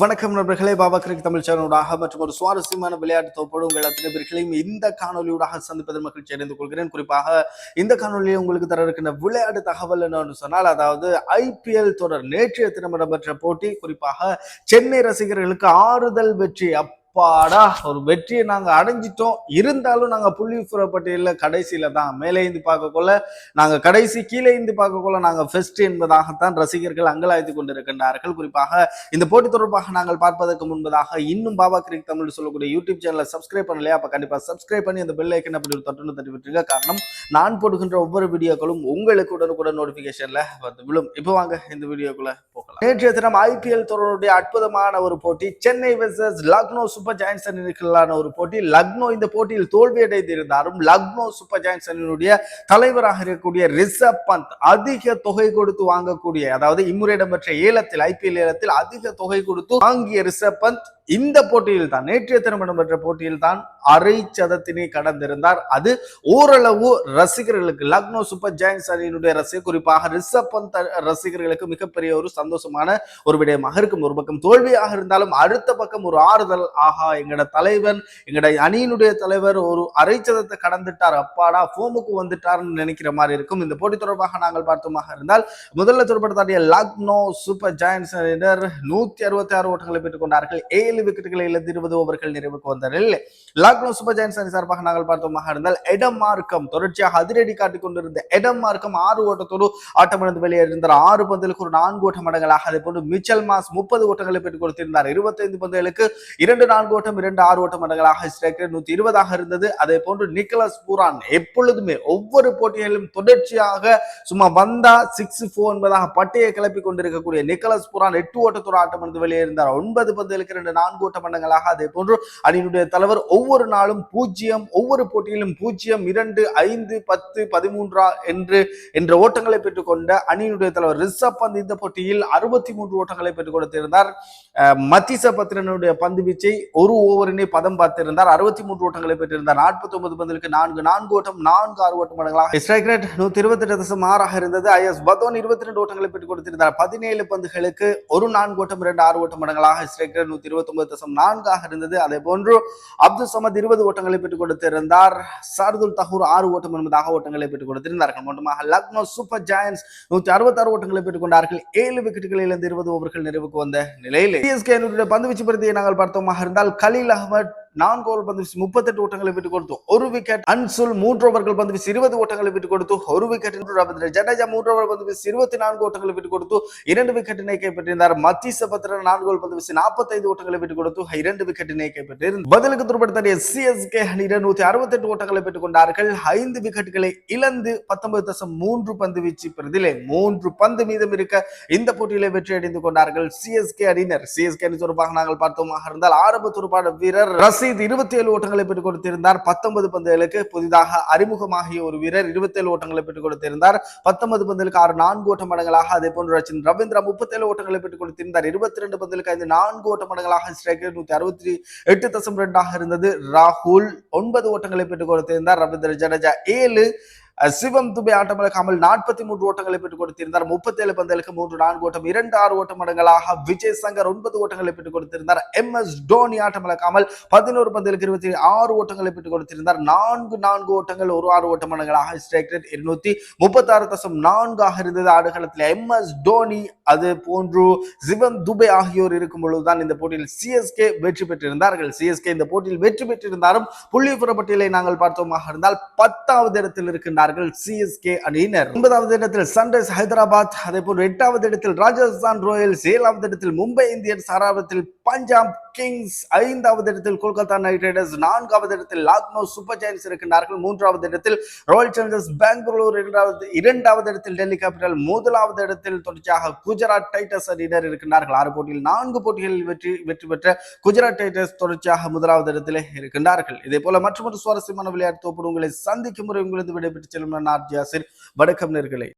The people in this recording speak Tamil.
வணக்கம் நண்பர்களே பாபா கிரிக் தமிழ் சேனலூடாக மற்றும் ஒரு சுவாரஸ்யமான விளையாட்டு தொப்போடு உங்கள் அத்தனை பேர்களையும் இந்த காணொலியூடாக சந்திப்பதில் மகிழ்ச்சி அடைந்து கொள்கிறேன். குறிப்பாக இந்த காணொலியை உங்களுக்கு தர இருக்கின்ற விளையாட்டு தகவல் என்னன்னு சொன்னால் அதாவது ஐபிஎல் தொடர் நேற்றைய தினம் இடம்பெற்ற போட்டி குறிப்பாக சென்னை ரசிகர்களுக்கு ஆறுதல் வெற்றி. அப்பாடா ஒரு வெற்றியை நாங்கள் அடைஞ்சிட்டோம். இருந்தாலும் நாங்கள் புள்ளி பட்டியல கடைசியில் தான் மேலே இருந்து பார்க்கக்குள்ள நாங்கள் கடைசி கீழே இருந்து பார்க்கக்குள்ள நாங்கள் ஃபெஸ்ட் என்பதாகத்தான் ரசிகர்கள் அங்கலாய்த்து கொண்டிருக்கின்றார்கள். குறிப்பாக இந்த போட்டி தொடர்பாக நாங்கள் பார்ப்பதற்கு முன்பதாக இன்னும் பாபா கிரிக் தமிழ் சொல்லக்கூடிய யூடியூப் சேனலை சப்ஸ்கிரைப் பண்ணலையா? அப்போ கண்டிப்பாக சப்ஸ்கிரைப் பண்ணி அந்த பெல் ஐக்கன் அப்படி ஒரு தொட்டு தட்டி காரணம் நான் போடுகின்ற ஒவ்வொரு வீடியோக்களும் உங்களுக்கு உடனுக்குடன் நோட்டிஃபிகேஷனில் வந்து விழும். இப்போ வாங்க இந்த வீடியோக்குள்ளே போகலாம். நேற்றைய தினம் ஐபிஎல் தொடருடைய அற்புதமான ஒரு போட்டி Chennai versus Lucknow super giants அணிகளுக்கான ஒரு போட்டி. லக்னோ இந்த போட்டியில் தோல்வியடைந்திருந்தாலும் லக்னோ சூப்பர் ஜாயின்ஸ் அணியினுடைய தலைவராக இருக்கக்கூடிய ரிஷப் பந்த் அதிக தொகை கொடுத்து வாங்கக்கூடிய அதாவது இம்முறை இடம்பெற்ற ஏலத்தில் ஐபிஎல் ஏலத்தில் அதிக தொகை கொடுத்து வாங்கிய ரிஷப் பந்த் இந்த போட்டியில் தான் நேற்றைய தினம் இடம்பெற்ற போட்டியில் தான் அரை சதத்தினை கடந்திருந்தார். அது ஓரளவு ரசிகர்களுக்கு லக்னோ சூப்பர் ஜெயின்ஸ் அணியினுடைய ரசிகர் குறிப்பாக ரிஷப் பந்த் ரசிகர்களுக்கு மிகப்பெரிய ஒரு சந்தோஷமான ஒரு விடயமாக இருக்கும். ஒரு பக்கம் தோல்வியாக இருந்தாலும் அடுத்த பக்கம் ஒரு ஆறுதல் ஆஹா எங்கட தலைவன் எங்கட அணியினுடைய தலைவர் ஒரு அரை சதத்தை கடந்துட்டார் அப்பாடா ஃபோமுக்கு வந்துட்டார்னு நினைக்கிற மாதிரி இருக்கும். இந்த போட்டி தொடர்பாக நாங்கள் பார்த்தோமாக இருந்தால் முதல்ல தொடர்படுத்தாடிய லக்னோ சூப்பர் ஜெயின்ஸ் அணியினர் நூத்தி அறுபத்தி ஆறு ஓட்டங்களை பெற்றுக் கொண்டார்கள். ஏழு ஏழு விக்கெட்டுகளை இழந்து இருபது ஓவர்கள் நிறைவுக்கு வந்தார்கள் லாக்னோ சூப்பர் ஜெயின்ஸ் அணி சார்பாக நாங்கள் பார்த்தோமாக இருந்தால் எடம் மார்க்கம். தொடர்ச்சியாக அதிரடி காட்டிக் கொண்டிருந்த எடம் மார்க்கம் ஆறு ஓட்டத்தோடு ஆட்டமிழந்து வெளியேறியிருந்தார். ஆறு பந்துகளுக்கு ஒரு நான்கு ஓட்ட மடங்களாக அதே போன்று மிச்சல் மாஸ் முப்பது ஓட்டங்களை பெற்றுக் கொடுத்திருந்தார். இருபத்தைந்து பந்துகளுக்கு இரண்டு நான்கு ஓட்டம் இரண்டு ஆறு ஓட்ட மடங்களாக ஸ்ட்ரைக்கர் நூத்தி இருபதாக இருந்தது. அதே போன்று நிக்கலஸ் பூரான் எப்பொழுதுமே ஒவ்வொரு போட்டிகளிலும் தொடர்ச்சியாக சும்மா வந்தா சிக்ஸ் ஃபோர் என்பதாக பட்டையை கிளப்பி கொண்டிருக்கக்கூடிய நிக்கலஸ் புரான் எட்டு ஓட்டத்தோடு ஆட்டம் இருந்து வெளியே இருந்தார் ஒன்பது பந்துகளுக்கு இரண்டு நான்கு ஓட்ட மண்டங்களாக அதே போன்று அணியினுடைய தலைவர் ஒவ்வொரு நாளும் பூஜ்ஜியம் ஒவ்வொரு போட்டியிலும் பூஜ்ஜியம் இரண்டு ஐந்து பத்து பதிமூன்றா என்று என்ற ஓட்டங்களை பெற்றுக்கொண்ட அணியினுடைய தலைவர் ரிஷப் பந்த் இந்த போட்டியில் அறுபத்தி மூன்று ஓட்டங்களை பெற்றுக் கொடுத்திருந்தார். மத்திச பத்திரனுடைய பந்து வீச்சை ஒரு ஓவரினை பதம் பார்த்திருந்தார். அறுபத்தி மூன்று ஓட்டங்களை பெற்றிருந்தார். நாற்பத்தி ஒன்பது பந்திற்கு நான்கு நான்கு ஓட்டம் நான்கு ஆறு ஓட்டம் மடங்களாக. ஸ்ட்ரைக் ரேட் நூத்தி இருபத்தி எட்டு தசம் ஆறாக இருந்தது. ஐஎஸ் பதோன் இருபத்தி ரெண்டு ஓட்டங்களை பெற்றுக் கொடுத்திருந்தார். பதினேழு பந்துகளுக்கு ஒரு நான்கு ஓட்டம் இரண்டு ஆறு ஓட்டம் மடங்களாக. ஸ்ட்ரைக் ரேட் நூத்தி இருபத்தி ஒன்பது தசம் நான்காக இருந்தது. அதே போன்று அப்துல் சமத் இருபது ஓட்டங்களை பெற்றுக் கொடுத்திருந்தார். சார்துல் தஹூர் ஆறு ஓட்டம் என்பதாக ஓட்டங்களை பெற்றுக் கொடுத்திருந்தார்கள். மட்டுமாக லக்னோ சூப்பர் ஜாயன்ஸ் நூத்தி அறுபத்தி ஆறு ஓட்டங்களை பெற்றுக் கொண்டார்கள். ஏழு விக்கெட்டுகளில் இருந்து இருபது ஓவர்கள் நிறைவுக்கு வந்த நிலையில். சிஎஸ்கே பந்து பிரதியை நாங்கள் பார்த்தோமாக இருந்தால் கலீல் அகமது நான்கு ஓவர் பந்து வீசி முப்பத்தெட்டு ஓட்டங்களை விட்டு கொடுத்து ஒரு விக்கெட் அன்சுல் மூன்று ஓவர்கள் பந்து வீசி இருபது ஓட்டங்களை விட்டு கொடுத்து ஒரு விக்கெட் என்று ரவீந்திர ஜடேஜா மூன்று ஓவர் பந்து வீசி இருபத்தி நான்கு ஓட்டங்களை விட்டு கொடுத்து இரண்டு விக்கெட்டினை கைப்பற்றியிருந்தார் மத்திய பத்திர நான்கு ஓவர் பந்து வீசி நாற்பத்தைந்து ஓட்டங்களை விட்டு கொடுத்து இரண்டு விக்கெட்டினை கைப்பற்றியிருந்தார். பதிலுக்கு துருப்படுத்திய சிஎஸ்கே அணி நூத்தி அறுபத்தெட்டு ஓட்டங்களை பெற்றுக் கொண்டார்கள். ஐந்து விக்கெட்டுகளை இழந்து பத்தொன்பது தசம் மூன்று பந்து வீச்சு பெறுதிலே மூன்று பந்து மீதம் இருக்க இந்த போட்டியிலே வெற்றி அடைந்து கொண்டார்கள் சிஎஸ்கே அணியினர். சிஎஸ்கே அணி தொடர்பாக நாங்கள் பார்த்தோமாக இருந்தால் ஆரம்ப துடுப்பாட வீரர் ரசீத் இருபத்தி ஏழு ஓட்டங்களை பெற்றுக் கொடுத்திருந்தார். பத்தொன்பது பந்துகளுக்கு புதிதாக அறிமுகமாகிய ஒரு வீரர் இருபத்தி ஏழு ஓட்டங்களை பெற்றுக் கொடுத்திருந்தார். பத்தொன்பது பந்துகளுக்கு ஆறு நான்கு ஓட்ட மடங்களாக அதே போன்று ரச்சின் ரவீந்திரா முப்பத்தேழு ஓட்டங்களை பெற்றுக் கொடுத்திருந்தார். இருபத்தி ரெண்டு பந்துகளுக்கு ஐந்து நான்கு ஓட்ட மடங்களாக ஸ்ட்ரைக்கர் நூத்தி அறுபத்தி எட்டு தசம் ரெண்டாக இருந்தது. ராகுல் ஒன்பது ஓட்டங்களை பெற்றுக் கொடுத்திருந்தார். ரவீந்திர ஜடேஜா ஏழு சிவம் துபே ஆட்டமிழக்காமல் நாற்பத்தி மூன்று ஓட்டங்களை பெற்றுக் கொடுத்திருந்தார். முப்பத்தி ஏழு பந்தலுக்கு மூன்று நான்கு ஓட்டம் இரண்டு ஆறு ஓட்ட மடங்களாக விஜய் சங்கர் ஒன்பது ஓட்டங்களை பெற்றுக் கொடுத்திருந்தார். எம் எஸ் டோனி ஆட்டமிழக்காமல் பதினோரு பந்தலுக்கு இருபத்தி ஆறு ஓட்டங்களை பெற்றுக் கொடுத்திருந்தார். நான்கு நான்கு ஓட்டங்கள் ஒரு ஆறு ஓட்ட மடங்களாக ஸ்ட்ரைக் ரேட் இருநூத்தி முப்பத்தி ஆறு தசம் நான்காக இருந்தது. ஆடுகளத்தில் எம் எஸ் டோனி அது போன்று சிவம் துபே ஆகியோர் இருக்கும் பொழுதுதான் இந்த போட்டியில் சிஎஸ்கே வெற்றி பெற்றிருந்தார்கள். சிஎஸ்கே இந்த போட்டியில் வெற்றி பெற்றிருந்தாலும் புள்ளி பட்டியலை நாங்கள் பார்த்தோமாக இருந்தால் பத்தாவது இடத்தில் இருக்கின்ற இருந்தார்கள் சிஎஸ்கே அணியினர். ஒன்பதாவது இடத்தில் சன்ரைஸ் ஹைதராபாத் அதே போன்று எட்டாவது இடத்தில் ராஜஸ்தான் ராயல்ஸ் ஏழாவது இடத்தில் மும்பை இந்தியன்ஸ் ஆறாவது பஞ்சாப் கிங்ஸ் ஐந்தாவது இடத்தில் கொல்கத்தா நைட் ரைடர்ஸ் நான்காவது இடத்தில் லாக்னோ சூப்பர் ஜெயின்ஸ் இருக்கின்றார்கள். மூன்றாவது இடத்தில் ராயல் சேலஞ்சர்ஸ் பெங்களூர் இரண்டாவது இரண்டாவது இடத்தில் டெல்லி கேபிட்டல் முதலாவது இடத்தில் தொடர்ச்சியாக குஜராத் டைட்டஸ் அணியினர் இருக்கின்றார்கள். ஆறு போட்டியில் நான்கு போட்டிகளில் வெற்றி வெற்றி பெற்ற குஜராத் டைட்டர்ஸ் தொடர்ச்சியாக முதலாவது இடத்தில் இருக்கின்றார்கள். இதே போல மற்றொரு சுவாரஸ்யமான விளையாட்டு தோப்பு உங்களை சந்திக்கும் முறை உங்களது விடைபெற்று செல்லும் நான் ஆர்ஜி வணக்கம் நேர்களே.